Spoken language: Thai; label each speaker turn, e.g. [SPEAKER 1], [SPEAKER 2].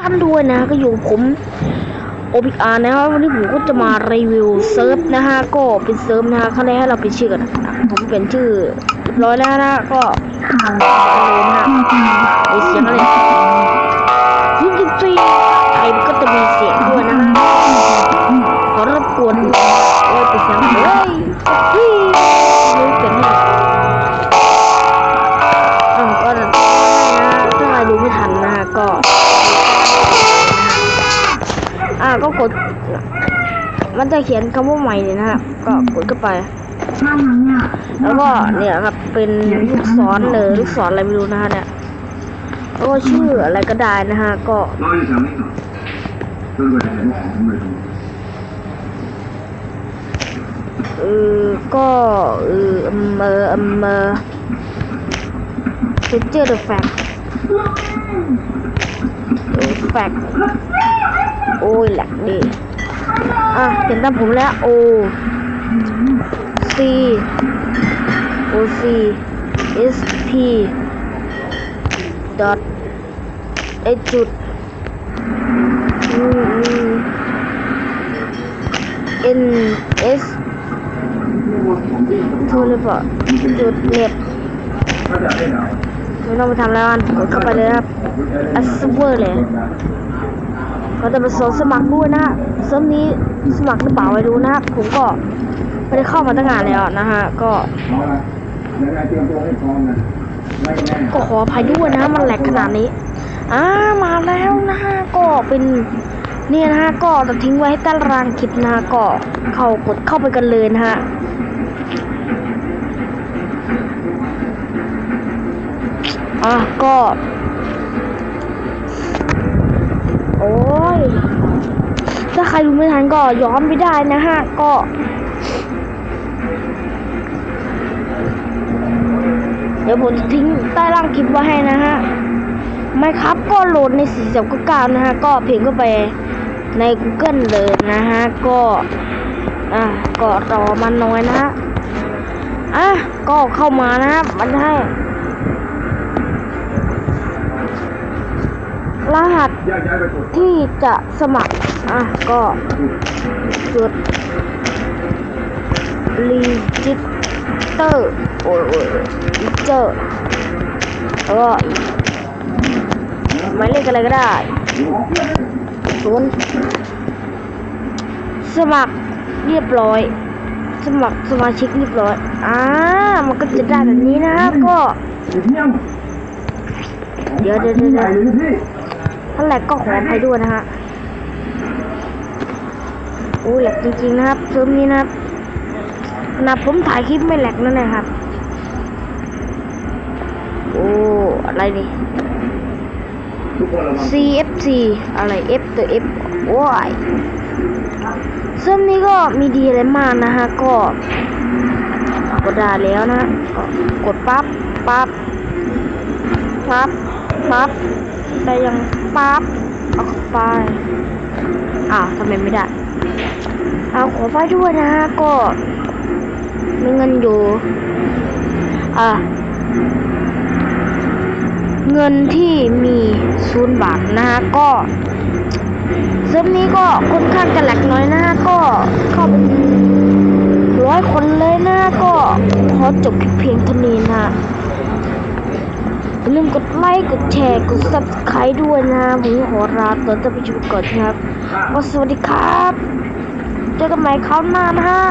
[SPEAKER 1] ท่านด้วยนะก็อยู่กับผม OPR นะครับวันนี้ผมก็จะมารีวิวเซิร์ฟนะฮะก็เป็นเซิร์ฟนะฮะเขาได้ให้เราเป็นชื่อกันนะผมเป็นชื่อเรียบร้อยแล้วนะก็เลยนะฮะมีเสียงอะไร ก็กด มันจะเขียนคำว่าใหม่เนี่ยนะครับ ก็กดเข้าไป แล้วก็เนี่ยครับเป็นลูกศรเลยลูกศรอะไรไม่รู้นะฮะเนี่ยแล้วก็ชื่ออะไรก็ได้นะฮะก็เออก็เออเมอเมอเฟเจอร์เดอะแฟกแฟก โอ้ยแหลกดีอะเขียนตามผมแล้วโอซีโอซีเอสพีดอทไอจุดเอ็นเอสโทรเลยปะจุดเน็ตไม่ต้องไปทำแล้วมันกดเข้าไปเลยครับอัสเวอร์เลย ก็จะมาสอนสมัครด้วยนะเซิร์นี้สมัครหรือเปล่าไปดูนะผมก็ไม่ได้เข้ามาตั้งนานแล้วนะฮะก็ก็ขออภัยด้วยนะมันแหลกขนาดนี้อ่ามาแล้วนะฮะก็เป็นเนี่ยนะฮะก็จะทิ้งไว้ให้ต้รางคลิปนะก็เข้ากดเข้าไปกันเลยนะฮะอะก็ โอ้ย ถ้าใครดูไม่ทันก็ย้อนไม่ได้นะฮะ ก็เดี๋ยวผมจะทิ้งใต้ล่างคลิปไว้ให้นะฮะไม่ครับก็โหลดใน4 3 9นะฮะ ก็เพียงเข้าไปใน Google เลยนะฮะ ก็ อะก็รอมันน้อยนะฮะ อะ ก็เข้ามานะฮะมันให้ รหัสที่จะสมัคร อะ ก็จุดรีจิตเตอร์โอ้ยเจอแล้วก็หมายเลขอะไรก็ได้ศูนสมัครเรียบร้อย สมัครสมาชิกเรียบร้อย อ่า มันก็จะได้แบบนี้นะครับก็ เดี๋ยวเดี๋ยวเดี๋ยว ถ้าแหลกก็ขออภัยด้วยนะฮะโอ้ยแหลกจริงๆนะครับเทอมนี้นะครับขนาดผมถ่ายคลิปไม่แหลกนั่นนะครับ โอ้อะไรนี่ CFC อะไร F ตัว F โอ้ยเซิร์ฟนี้ก็มีดีอะไรมากนะฮะก็กดได้แล้วนะก็กดปั๊บ ปั๊บ ปั๊บ ปั๊บ ได้ยังปั๊บเอาไปอ้าวทำไมไม่ได้เอาขอไปด้วยนะฮะก็มีเงินอยู่ อ่าเงินที่มีศูนย์บาทนะฮะก็เซิร์ฟนี้ก็ค่อนข้างจะแหลกน้อยนะฮะก็เข้าเป็นร้อยคนเลยนะก็ขอจบเพียงเท่านี้นะ ลืมกดไลค์กดแชร์กด subscribe ด้วยนะผมขอลาตัวจะไปชมก่อนครับก็สวัสดีครับ เจอกันใหม่คราวหน้านะฮะ